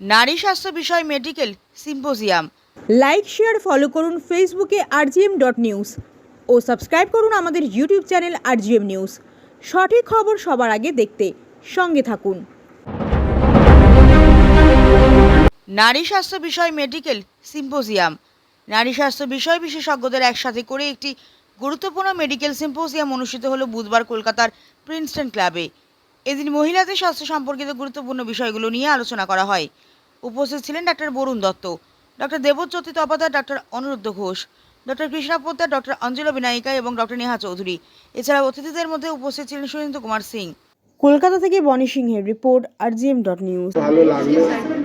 নারী স্বাস্থ্য বিষয় medical symposium. Like share follow করুন ফেসবুকে আরজিএম ডট নিউজ ও সাবস্ক্রাইব করুন আমাদের ইউটিউব চ্যানেল আরজিএম নিউজ সঠিক খবর সবার আগে দেখতে সঙ্গে থাকুন। নারী স্বাস্থ্য বিষয় মেডিকেল সিম্পোজিয়াম। নারী স্বাস্থ্য বিষয় বিশেষজ্ঞদের একসাথে করে একটি গুরুত্বপূর্ণ মেডিকেল সিম্পোজিয়াম অনুষ্ঠিত হলো বুধবার কলকাতার প্রিন্সটন ক্লাবে। এদিন মহিলাদের স্বাস্থ্য সম্পর্কিত গুরুত্বপূর্ণ বিষয়গুলো নিয়ে আলোচনা করা হয়। উপস্থিত ছিলেন doctor Barun Dutta doctor Debjyoti Tapadar doctor Anuruddha Ghosh doctor Krishna Poddar doctor Anjala Binayika এবং ডক্টর নেহা চৌধুরী। এছাড়া অতিথিদের মধ্যে উপস্থিত ছিলেন সুরেন্দ্র কুমার সিং। কলকাতা থেকে বনি সিংহের রিপোর্ট আর জিএম ডট নিউজ। ভালো লাগল।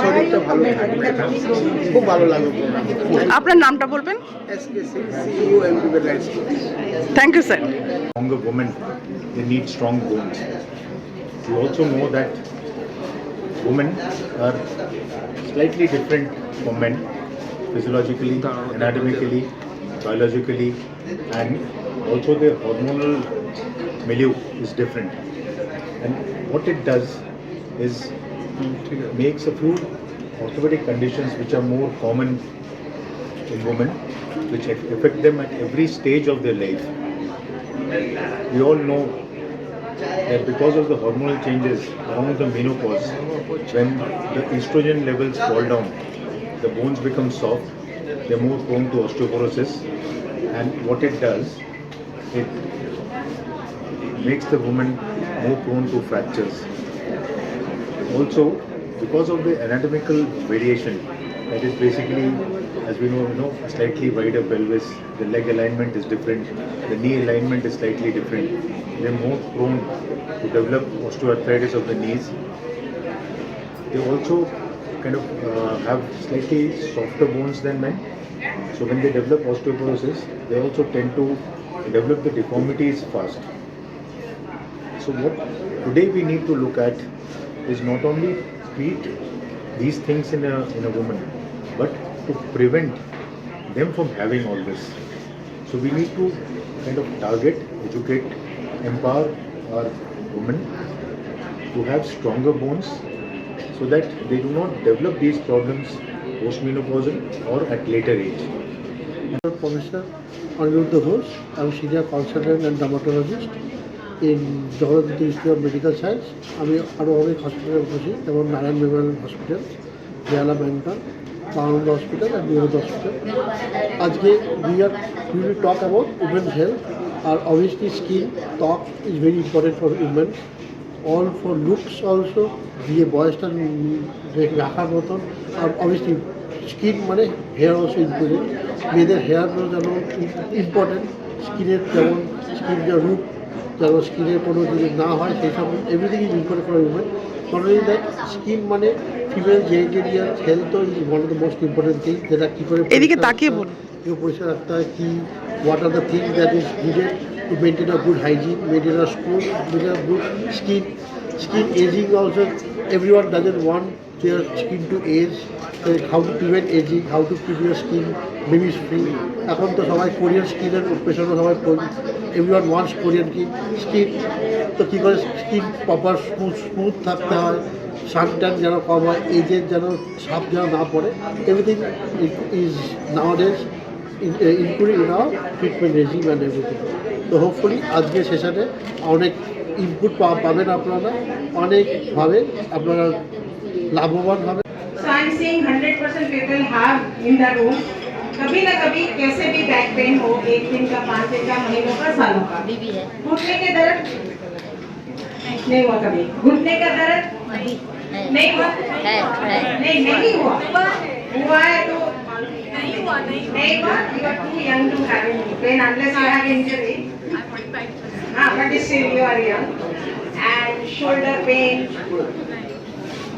শরীরটা ভালো থাকবে খুব ভালো লাগলো আপনার নামটা বলবেন SK CEO MP rice thank you sir stronger women, they need strong bones. We also know that women are slightly different from men, physiologically, anatomically, biologically, and also their hormonal milieu is different. And what it does is makes a few orthopedic conditions which are more common in women, which affect them at every stage of their life we all know that because of the hormonal changes around the menopause, when the estrogen levels fall down, the bones become soft, they're more prone to osteoporosis, and what it does, it makes the woman more prone to fractures. Also, because of the anatomical variation, that is basically, as we know, you know, slightly wider pelvis, the leg alignment is different, the knee alignment is slightly different. They're more prone to develop osteoarthritis of the knees. They also kind of uh, have slightly softer bones than men. So when they develop osteoporosis, they also tend to develop the deformities fast. So what today we need to look at is not only treat these things in a, in a woman, but to prevent them from having all this. So we need to kind of target, educate, empower our women to have stronger bones so that they do not develop these problems postmenopausal or at later age. Professor the Ghosh, I am senior consultant and dermatologist in Jagannath institute of medical science. আমি আরও অনেক হসপিটালে বসি, যেমন Narayan memorial hospital Behala ব্যাংকার মানন্দ hospital আর বিরোধ হসপিটাল আজকে we are we will talk about women's health R obviously skin talk is very important for women all for looks also দিয়ে বয়সটা রাখার মতন। আর অবভিয়াসলি স্কিন মানে হেয়ার অলসো ইম্পর্টেন্ট মেয়েদের হেয়ারও যেন ইম্পর্টেন্ট স্কিনের যেমন স্কিন যে রূপ যেন স্কিনের কোনো যদি না হয় সেই সব everything is important for women not only that skin মানে female genital health is one of the most important thing যেটা কী করে এদিকে তাকিয়ে হয়, বলুন। কী পরিষ্কার রাখতে হয় কী what are the things that is needed to maintain a good hygiene, maintain a school, maintain a good skin. Skin aging also, everyone doesn't want their skin to age. So how to prevent aging, how to keep your skin blemish free. এখন তো সবাই Korean স্কিনের পেশেন্টও সবাই everyone once Korean কি skin তো কী করে স্কিন প্রপার স্মুথ স্মুথ থাকতে হয়? সানটান যেন কম হয়, এজের যেন সাপ যেন না পড়ে everything is nowadays including in our treatment regime and everything তো হোপফুলি আজকে সেশনে অনেক ইনপুট পাবেন আপনারা অনেকভাবে আপনারা লাভবান হবে So I'm saying 100% people have in the room. कभी ना कभी कैसे भी बैक पेन हो एक दिन का पाँच दिन का महीनों का सालों का। घुटने के दर्द? नहीं हुआ कभी। घुटने का दर्द? नहीं। हुआ? नहीं नहीं हुआ। हुआ। है तो नहीं हुआ नहीं हुआ। have pain unless you have injury. Ah but still you are young. And shoulder pain